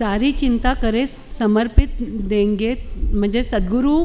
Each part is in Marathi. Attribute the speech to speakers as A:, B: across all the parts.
A: सारी चिंता करे समर्पित देंगे म्हणजे सद्गुरू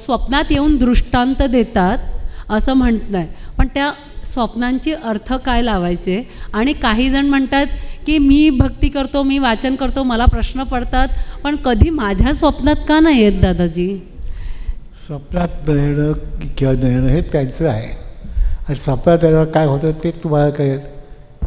A: स्वप्नात येऊन दृष्टांत देतात असं म्हणणं आहे पण त्या स्वप्नांची अर्थ काय लावायचे? आणि काही जण म्हणतात की मी भक्ती करतो मी वाचन करतो मला प्रश्न पडतात पण कधी माझ्या स्वप्नात का नाही येत दादाजी?
B: स्वप्नात येणं किंवा न येणं हे त्यांचं आहे. आणि स्वप्नात येणं काय होतं ते तुम्हाला कळेल.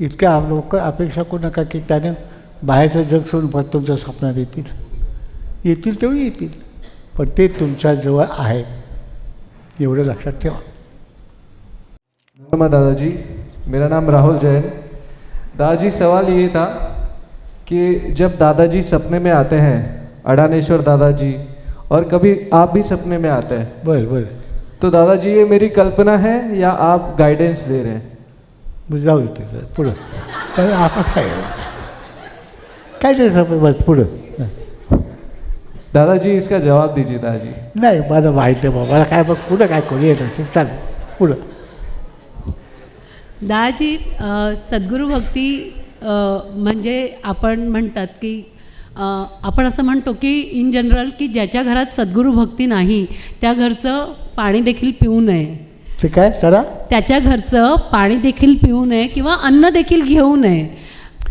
B: इतक्या लोक अपेक्षा करू नका की त्याने बाहेरचं जग सोडून परत तुमच्या स्वप्नात येतील. येतील तेवढी येतील. पण ते तुमच्याजवळ आहेत एवढं लक्षात ठेवा.
C: नमः दादाजी. मेरा नाम राहुल जैन. दादाजी सवाल ये था कि जब दादाजी सपने में आते हैं अडानेश्वर दादाजी और कभी आप भी सपने में आते हैं
B: बरं बरं.
C: तो दादाजी ये मेरी कल्पना है या आप गाइडेंस दे रहे हैं?
B: जाऊ देते पुढं. पण आपण काय? काय ते सगळं? बस पुढं.
C: दादाजी इसका जवाब दीजिए दादाजी.
B: नाही मला माहिती आहे बाबा. मला काय बघ पुढं काय कोणी येतं चालेल पुढं.
A: दादाजी अ, सद्गुरू भक्ती अ, म्हणजे आपण म्हणतात की अ, आपण असं म्हणतो की इन जनरल की ज्याच्या घरात सद्गुरू भक्ती नाही त्या घरचं पाणी देखील पिऊ नये.
B: ते काय? करा
A: त्याच्या घरचं पाणी देखील पिऊ नये किंवा अन्न देखील घेऊ नये.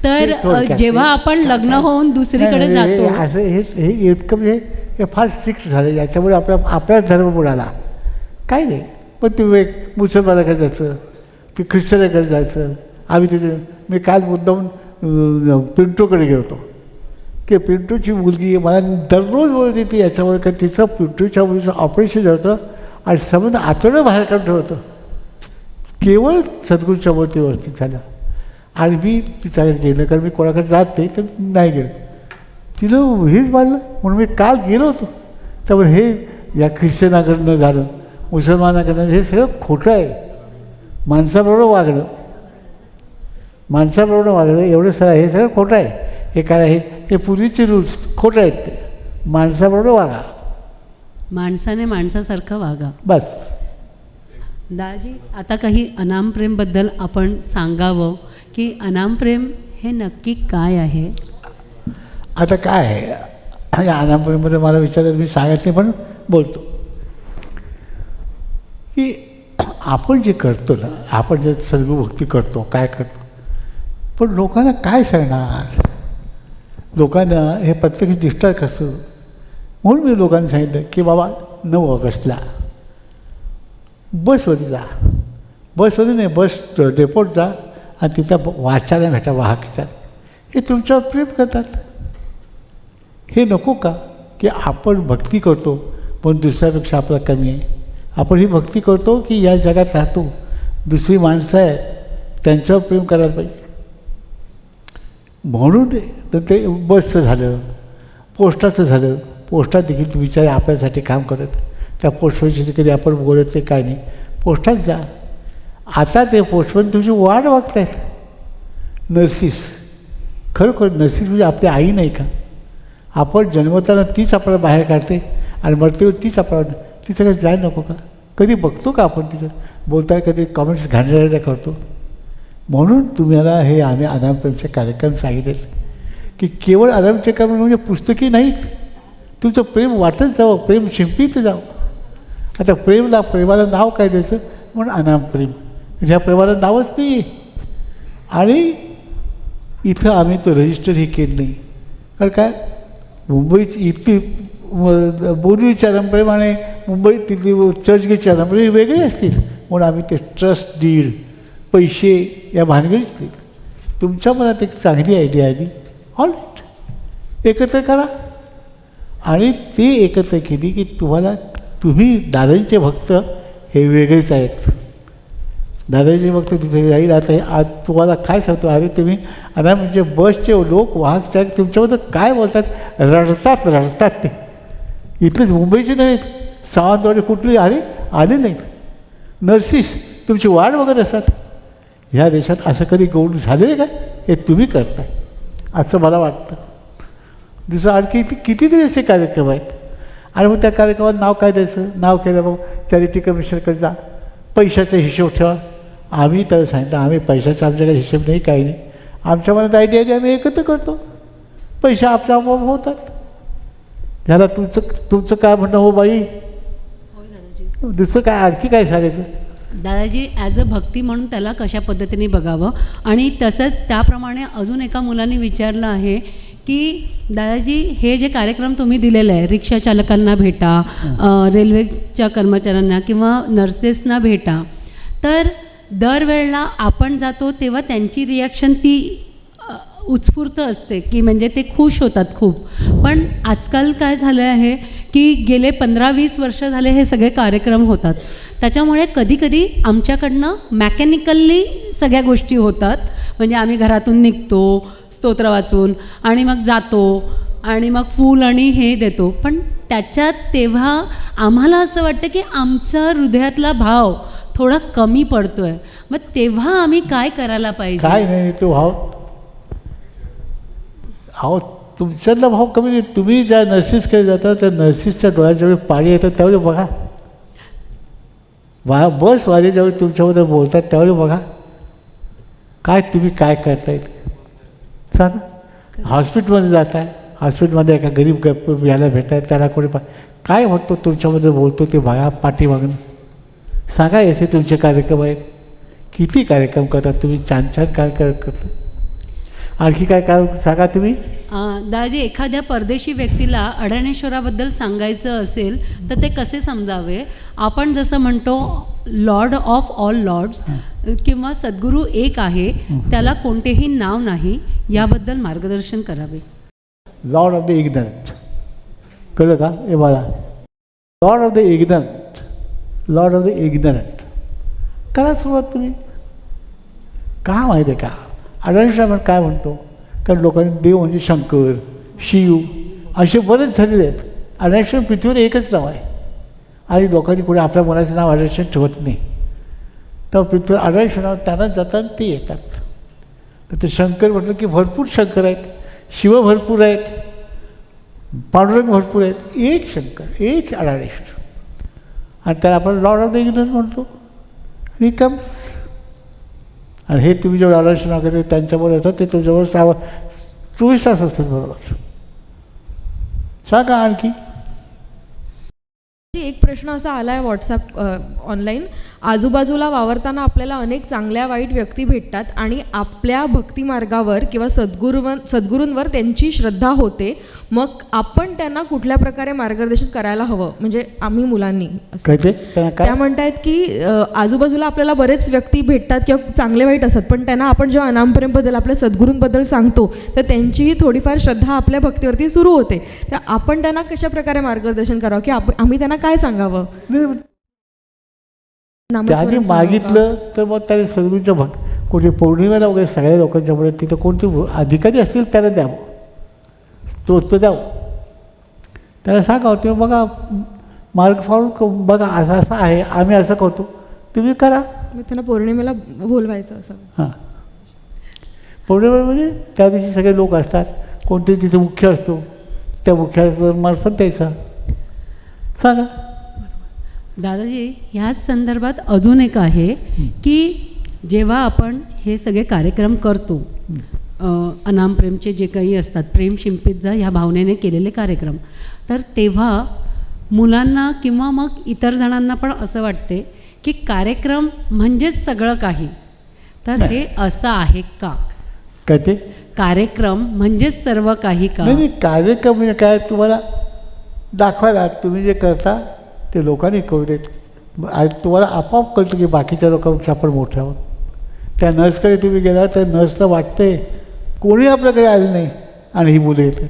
A: तर
B: ते
A: जेव्हा
B: ते-
A: आपण लग्न होऊन दुसरीकडे जातो.
B: असं हे हे इतकं म्हणजे हे फार सिक्स झालं याच्यामुळे आपल्या आपलाच धर्म बुडाला काय नाही. पण तुम्ही एक मुसलमानाकडे जायचं की ख्रिश्चनाकडे जायचं. आम्ही तिथे मी काल मुद्दाहून पिंटूकडे गेलो होतो की पिंटूची मुलगी मला दररोज बोलत होती याच्यामुळे का तिचं पिंटूच्या मुलीचं ऑपरेशन होतं आणि समज आतडं बाहेर काढलं होतं. केवळ सद्गुरूच्या मूर्ती व्यवस्थित झालं. आणि मी तिच्याकडे गेलं कारण मी कोणाकडे जात नाही तर नाही गेलं. तिनं हेच मानलं. म्हणून मी काल गेलो होतो. त्यामुळे हे या ख्रिश्चनाकडनं झालं. मुसलमानाकडनं हे सगळं खोटं आहे. माणसाबरोबर वागणं. माणसाबरोबर वागणं एवढं सगळं हे सगळं खोटं आहे. हे काय आहे? हे पूर्वीचे रूल्स खोटं आहेत ते. माणसाबरोबर वागा.
A: माणसाने माणसासारखं वागा.
B: बस.
A: दादाजी आता काही अनाम प्रेमबद्दल आपण सांगावं. की अनामप्रेम हे नक्की काय आहे?
B: आता काय आहे? या अनामप्रेममध्ये मला विचारलं मी सांगत नाही पण बोलतो. की आपण जे करतो ना आपण जे सर्वभक्ती करतो काय करतो पण लोकांना काय सांगणार? लोकांना हे प्रत्यक्ष डिस्टर्ब कसं? म्हणून मी लोकांनी सांगितलं की बाबा नऊ ऑगस्टला बसमध्ये जा बसमध्ये नाही बस डेपोट जा आणि तिथं वाचायला भेटा वाहकच्या हे तुमच्यावर प्रेम करतात. हे नको का की आपण भक्ती करतो पण दुसऱ्यापेक्षा आपला कमी आहे? आपण ही भक्ती करतो की या जगात राहतो. दुसरी माणसं आहेत त्यांच्यावर प्रेम करायला पाहिजे. म्हणून तर ते बसचं झालं पोस्टाचं झालं. पोस्टात देखील विचार आपल्यासाठी काम करत. त्या पोस्टविषयी कधी आपण बोलत ते काय नाही. पोस्टात जा. आता ते पोस्टमन तुझी वाट वागतायत नर्सिस. खरोखर नर्सिस म्हणजे आपली आई नाही का? आपण जन्मताना तीच आपल्याला बाहेर काढते आणि मरतो तीच आपल्याला तिचं काही जाय नको का? कधी बघतो का आपण तिचं बोलताना कधी कमेंट्स घाणेरड्या करतो. म्हणून तुम्हाला हे आम्ही अनामप्रेमचे कार्यक्रम सांगितले की केवळ अनामचे कार्यक्रम म्हणजे पुस्तकी नाहीत. तुमचं प्रेम वाटत जावं प्रेम शिंपीत जावं. आता प्रेमला प्रेमाला नाव काय द्यायचं? म्हणून अनामप्रेम ह्या प्रेमाला नावच नाही. आणि इथं आम्ही तो रजिस्टर हे केलं नाही. कारण काय? मुंबईत इतकी बोलीच्या चरमप्रेम मुंबईत तिथली चर्चगे चरमप्रेम वेगळे असतील. म्हणून आम्ही ते ट्रस्ट डीड पैसे या भानगडीच नाही तुमच्या मनात एक चांगली आयडिया आली ऑल एकत्र करा. आणि ते एकत्र केली की तुम्हाला तुम्ही दादांचे भक्त हे वेगळेच आहेत. दादाजी भक्त तिथे जाईल. आता आज तुम्हाला काय सांगतो अरे तुम्ही आता म्हणजे बसचे लोक वाहक चालक तुमच्याबद्दल काय बोलतात रडतात रडतात ते. इथलेच मुंबईचे नाहीत सावंतवाडी कुठली अरे आले नाहीत नर्सिस तुमची वाट बघत असतात. ह्या देशात असं कधी गौड झालेलं काय? हे तुम्ही करताय. असं मला वाटतं. दुसरं आणखी किती कितीतरी असे कार्यक्रम आहेत. आणि मग त्या कार्यक्रमात नाव काय द्यायचं? नाव केलं मग चॅरिटी कमिशनकडे जा. पैशाचा हिशोब ठेवा. आम्ही त्याला सांगितलं आम्ही पैशाचा आमच्याकडे हिशोब नाही काही नाही. आमच्या मनात आयडिया आली आम्ही एकत्र करतो. पैसे आपल्या आपोआप होतात. ह्याला तुमचं तुमचं काय म्हणणं हो बाई? दुसरं काय आणखी काय सांगायचं?
A: दादाजी ॲज अ भक्ती म्हणून त्याला कशा पद्धतीने बघावं? आणि तसंच त्याप्रमाणे अजून एका मुलाने विचारलं आहे की दादाजी हे जे कार्यक्रम तुम्ही दिलेले आहे रिक्षा चालकांना भेटा रेल्वेच्या कर्मचाऱ्यांना किंवा नर्सेसना भेटा तर दरवेळेला आपण जातो तेव्हा त्यांची रिॲक्शन ती उत्स्फूर्त असते की म्हणजे ते खुश होतात खूप. पण आजकाल काय झालं आहे की गेले पंधरा वीस वर्ष झाले हे सगळे कार्यक्रम होतात. त्याच्यामुळे कधीकधी आमच्याकडनं मॅकॅनिकल्ली सगळ्या गोष्टी होतात. म्हणजे आम्ही घरातून निघतो स्तोत्र वाचून आणि मग जातो आणि मग फूल आणि हे देतो. पण त्याच्यात तेव्हा आम्हाला असं वाटतं की आमचा हृदयातला भाव थोडा कमी पडतो आहे मग तेव्हा आम्ही काय करायला पाहिजे?
B: काय नाही तो भाव अहो तुमच्यातला भाव कमी नाही. तुम्ही ज्या नर्सिसकडे जाता त्या नर्सिसच्या डोळ्याच्या पाणी येतं त्यावेळी बघा. वा बस वाले ज्यावेळी तुमच्याबद्दल बोलतात त्यावेळी बघा. काय तुम्ही काय करतायत? सांग हॉस्पिटलमध्ये जाताय. हॉस्पिटलमध्ये एका गरीब गप्प याला भेटाय त्याला कोणी पा काय वाटतो तुमच्याबद्दल बोलतो ते बघा पाठीमागून. सांगा असे तुमचे कार्यक्रम आहेत. किती कार्यक्रम करतात तुम्ही? छान छान काय कर करता. आणखी काय काय सांगा तुम्ही?
A: दादाजी एखाद्या परदेशी व्यक्तीला अडाणेश्वराबद्दल सांगायचं असेल तर ते कसे समजावे? आपण जसं म्हणतो लॉर्ड ऑफ ऑल लॉर्ड्स किंवा सद्गुरू एक आहे त्याला कोणतेही नाव नाही याबद्दल मार्गदर्शन करावे.
B: लॉर्ड ऑफ द इग्नरंट कळलं का? हे बाळा. Lord of the ignorant lord of the ignorant करा सुरुवात तुम्ही का माहिती आहे का? अडाणीशी आपण काय म्हणतो? कारण लोकांनी देव म्हणजे शंकर शिव असे बरेच झालेले आहेत. अडाणीश्वर पृथ्वीवर एकच नाव आहे. आणि लोकांनी कुठे आपल्या मुलाचं नाव अडाणीश्वर ठेवत नाही. तर पृथ्वीवर अडाणीश्वर नाव त्यांना जातात ते येतात. तर ते शंकर म्हटलं की भरपूर शंकर आहेत. शिव भरपूर आहेत. पांडुरंग भरपूर आहेत. एक शंकर एक अडाणेश्वर आणि त्याला आपण लॉर्ड ऑफ द इग्नरंट म्हणतो. आणि कम्स आणि हे तुम्ही जेव्हा अडाणेश्वर नाव घेते येतात ते तुमच्याबरोबर साव चोवीस तास असतात बरोबर. सांगा आणखी.
D: एक प्रश्न असा आला आहे व्हॉट्सॲप ऑनलाईन आजूबाजूला वावरताना आपल्याला अनेक चांगल्या वाईट व्यक्ती भेटतात आणि आपल्या भक्तिमार्गावर किंवा सद्गुरूवर सद्गुरूंवर त्यांची श्रद्धा होते. मग आपण त्यांना कुठल्या प्रकारे मार्गदर्शन करायला हवं? म्हणजे आम्ही मुलांनी त्या म्हणतायत की आजूबाजूला आपल्याला बरेच व्यक्ती भेटतात किंवा चांगले वाईट असतात. पण त्यांना आपण जेव्हा अनामप्रेमबद्दल आपल्या सद्गुरूंबद्दल सांगतो तर त्यांचीही थोडीफार श्रद्धा आपल्या भक्तीवरती सुरू होते. तर आपण त्यांना कशा प्रकारे मार्गदर्शन करावं? की आम्ही त्यांना काय सांगावं नामस्मरण
B: त्याने? मागितलं तर मग त्याने सद्गुरूच्या भक्त कोणी पौर्णिमेला वगैरे सगळ्या लोकांच्या पुढे तिथं कोणते अधिकारी असतील त्याला द्यावं. स्तोत्र द्यावं. त्याला सांगावं ते बघा मार्ग फाळून क- बघा असं असं आहे आम्ही असं करतो. तुम्ही करा.
D: मग त्यांना पौर्णिमेला बोलवायचं असं.
B: हां. पौर्णिमा म्हणजे त्या दिवशी सगळे लोक असतात. कोणते तिथे मुख्य असतो त्या मुख्यामार्फत द्यायचा. सांगा.
A: दादाजी ह्याच संदर्भात अजून एक आहे की जेव्हा आपण हे सगळे कार्यक्रम करतो अ, अनाम प्रेमचे जे काही असतात प्रेम शिंपितजा ह्या भावनेने केलेले कार्यक्रम तर तेव्हा मुलांना किंवा मग इतर जणांना पण असं वाटते की कार्यक्रम म्हणजेच सगळं काही. तर हे असं आहे का?
B: काय ते?
A: कार्यक्रम म्हणजेच सर्व काही का?
B: कार्यक्रम म्हणजे काय? तुम्हाला दाखवायला तुम्ही जे करता ते लोकांनी करू देत आणि तुम्हाला आपोआप कळतं की बाकीच्या लोकांपेक्षा आपण मोठे आहोत. त्या नर्सकडे तुम्ही गेला त्या नर्सला वाटते कोणी आपल्याकडे आलं नाही आणि ही मुलं येतात.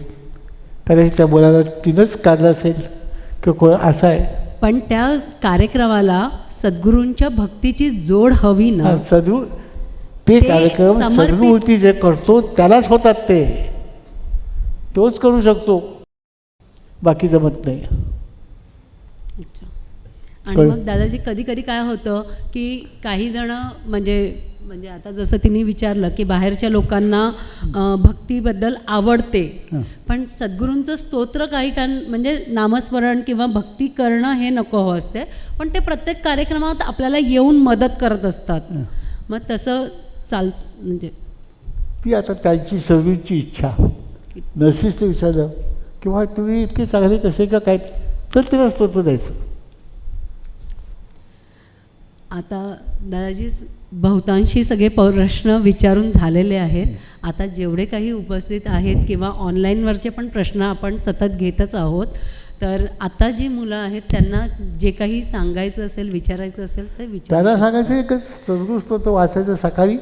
B: कदाचित त्या मुलाला तिनंच काढलं असेल किंवा कोण असं आहे.
A: पण त्या कार्यक्रमाला सद्गुरूंच्या भक्तीची जोड हवी ना?
B: सद्गुरू ते कार्यक्रम सद्गुरूती जे करतो त्यालाच होतात ते. तोच करू शकतो. बाकी जमत नाही.
A: आणि मग दादाजी कधी कधी काय होतं की काही जण म्हणजे म्हणजे आता जसं तिने विचारलं की बाहेरच्या लोकांना भक्तीबद्दल आवडते.
B: हं.
A: पण सद्गुरूंचं स्तोत्र काही कारण म्हणजे नामस्मरण किंवा भक्ती करणं हे नको हवं असते. पण ते प्रत्येक कार्यक्रमात आपल्याला येऊन मदत करत असतात.
B: हं.
A: मग तसं चाल म्हणजे
B: ती आता त्यांची सर्वींची इच्छा. नर्सिसने विचारलं किंवा तुम्ही इतकी चांगली कसे का काय तर तिला स्तोत्र द्यायचं.
A: आता दादाजी बहुतांशी सगळे प्रश्न विचारून झालेले आहेत. आता जेवढे काही उपस्थित आहेत किंवा ऑनलाईनवरचे पण प्रश्न आपण सतत घेतच आहोत. तर आता जी मुलं आहेत त्यांना जे काही सांगायचं असेल विचारायचं असेल तर विचार
B: त्याला सांगायचं एकच सद्गुरू स्तोत्र वाचायचं सकाळी.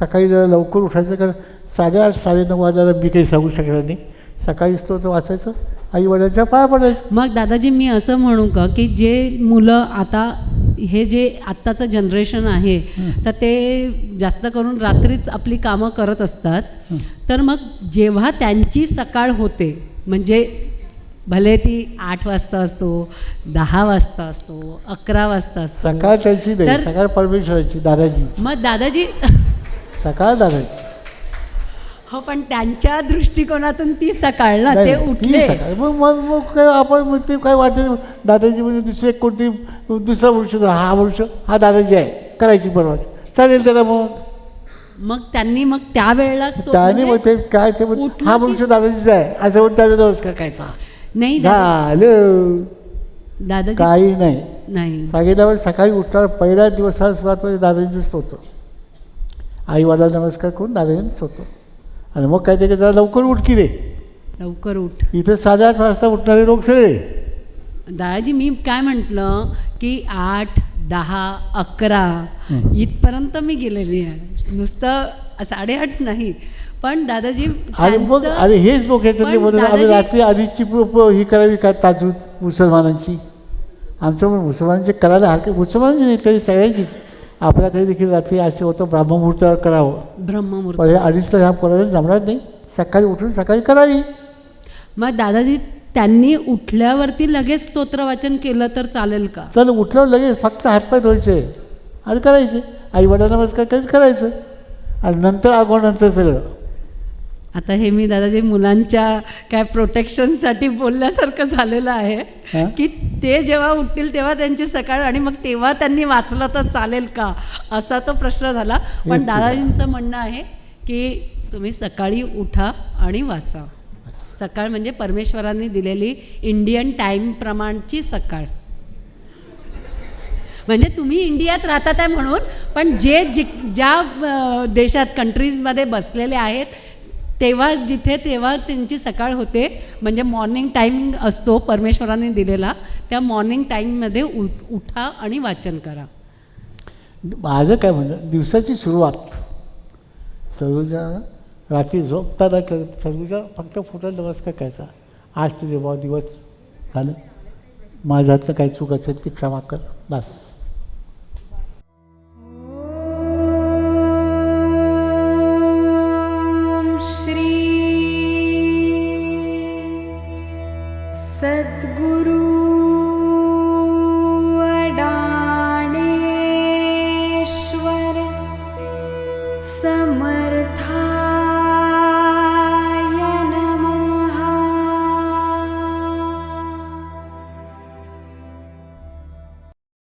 B: सकाळी जरा लवकर उठायचं कारण साडेआठ साडेनऊ वाजायला मी काही सांगू शकणार नाही. सकाळी स्तोत्र वाचायचं. आई वडिलांच्या पाया पडायचं.
A: मग दादाजी मी असं म्हणू का की जे मुलं आता हे जे आत्ताचं जनरेशन आहे तर ते जास्त करून रात्रीच आपली कामं करत असतात. तर मग जेव्हा त्यांची सकाळ होते म्हणजे भले ती आठ वाजता असतो दहा वाजता असतो अकरा वाजता असतो
B: सकाळ त्यांची सकाळ परमेश्वराची दादाजी
A: मग दादाजी
B: सकाळ दादाजी.
A: हो पण त्यांच्या दृष्टिकोनातून ती सकाळ ना ते उठले.
B: मग मग मग काय आपण मग ते काय वाटेल दादाजी म्हणजे दुसरे कोणती दुसरा वृक्ष हा वृक्ष हा दादाजी आहे. करायची बरोबर चालेल त्याला मग.
A: मग त्यांनी मग त्यावेळेलाच तो
B: त्याने मग
A: म्हणजे-
B: ते काय ते मग हा वृक्ष दादाजीचा आहे. असं म्हणून त्याचा नमस्कार करायचा.
A: नाही दादा-
B: झालं.
A: दादाजी
B: काही नाही.
A: नाही.
B: सांगितल्यावर सकाळी उठल्यावर पहिल्या दिवसाला सुरुवात म्हणजे दादाजीच स्तोत्र. आई वडिला नमस्कार करून दादाजींच स्तोत्र. आणि मग काय ते काय जरा लवकर उठ की रे.
A: लवकर उठ.
B: इथे साडेआठ वाजता उठणारे लोक सगळे.
A: दादाजी मी काय म्हटलं की आठ दहा अकरा इथपर्यंत मी गेलेली आहे. नुसतं साडेआठ नाही पण दादाजी
B: आणि मग
A: त्यांचं-
B: अरे हेच लोक
A: पण
B: म्हणून आम्ही
A: दादाजी-
B: रात्री आधीची प- प- ही करावी काय ताजूत मुसलमानांची? आमचं मुसलमानांची करायला हरकत मुसलमानांची नाही तरी सगळ्यांचीच. आपल्याकडे देखील रात्री असे होतं ब्राह्ममुहूर्तावर करावं.
A: ब्रह्ममुहूर्त.
B: पण हे अडीचला ह्या कोणाला जमणार नाही. सकाळी उठून सकाळी करावी.
A: मग दादाजी त्यांनी उठल्यावरती लगेच स्तोत्र वाचन केलं तर चालेल का?
B: चल उठल्यावर लगेच फक्त हातपाय धुवायचे आणि करायचे. आई वडिला नमस्कार करायचं. आणि नंतर आगो नंतर सगळं.
A: आता हे मी दादाजी मुलांच्या काय प्रोटेक्शनसाठी बोलल्यासारखं झालेलं आहे? की ते जेव्हा उठतील तेव्हा त्यांची सकाळ आणि मग तेव्हा त्यांनी वाचलं तर चालेल का? असा तो प्रश्न झाला. पण दादाजींचं म्हणणं आहे की तुम्ही सकाळी उठा आणि वाचा. सकाळ म्हणजे परमेश्वरांनी दिलेली इंडियन टाईम प्रमाणची सकाळ. म्हणजे तुम्ही इंडियात राहतात आहे म्हणून पण जे जि ज्या देशात कंट्रीजमध्ये बसलेले आहेत तेव्हा जिथे तेव्हा त्यांची सकाळ होते म्हणजे मॉर्निंग टाईम असतो परमेश्वराने दिलेला त्या मॉर्निंग टाईममध्ये उ उठा आणि वाचन करा.
B: माझं काय म्हणलं दिवसाची सुरुवात. सर्वजा रात्री झोपताना क सर्वजा फक्त फुटा नमस्कार करायचा. आज तुझे भाऊ दिवस झालं. माझ्यातलं काही चूक असेल ती क्षमा कर. बस.